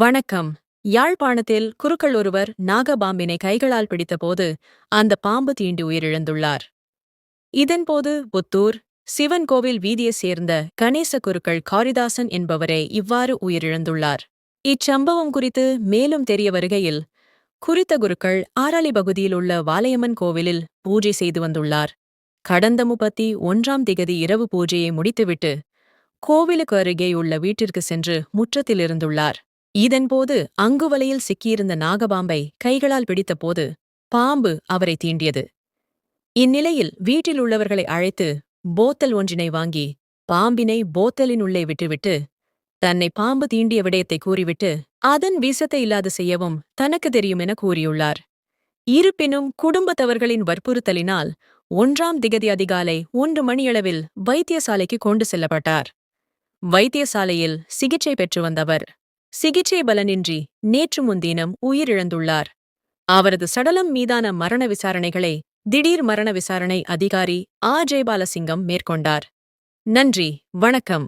வணக்கம். யாழ்ப்பாணத்தில் குருக்கள் ஒருவர் நாகபாம்பினை கைகளால் பிடித்தபோது அந்த பாம்பு தீண்டி உயிரிழந்துள்ளார். இதன்போது புத்தூர் சிவன் கோவில் வீதியைச் சேர்ந்த கணேச குருக்கள் காரிதாசன் என்பவரே இவ்வாறு உயிரிழந்துள்ளார். இச்சம்பவம் குறித்து மேலும் தெரிய வருகையில் குறித்த குருக்கள் ஆராளி பகுதியில் உள்ள வாலையம்மன் கோவிலில் பூஜை செய்து வந்துள்ளார். கடந்த முப்பத்தி ஒன்றாம் திகதி இரவு பூஜையை முடித்துவிட்டு கோவிலுக்கு அருகேயுள்ள வீட்டிற்கு சென்று முற்றத்தில் இருந்துள்ளார். இதன்போது அங்கு வலையில் சிக்கியிருந்த நாகபாம்பை கைகளால் பிடித்தபோது பாம்பு அவரை தீண்டியது. இந்நிலையில் வீட்டில் உள்ளவர்களை அழைத்து போத்தல் ஒன்றினை வாங்கி பாம்பினை போத்தலின் உள்ளே விட்டுவிட்டு தன்னை பாம்பு தீண்டிய விடயத்தை கூறிவிட்டு அதன் வீசத்தை இல்லாது செய்யவும் தனக்கு தெரியும் என கூறியுள்ளார். இருப்பினும் குடும்பத்தவர்களின் வற்புறுத்தலினால் ஒன்றாம் திகதி அதிகாலை ஒன்று மணியளவில் வைத்தியசாலைக்கு கொண்டு செல்லப்பட்டார். வைத்தியசாலையில் சிகிச்சை பெற்று வந்தவர் சிகிச்சை பலனின்றி நேற்று முன்தினம் உயிரிழந்துள்ளார். அவரது சடலம் மீதான மரண விசாரணைகளை திடீர் மரண விசாரணை அதிகாரி ஆ. ஜெயபாலசிங்கம் மேற்கொண்டார். நன்றி வணக்கம்.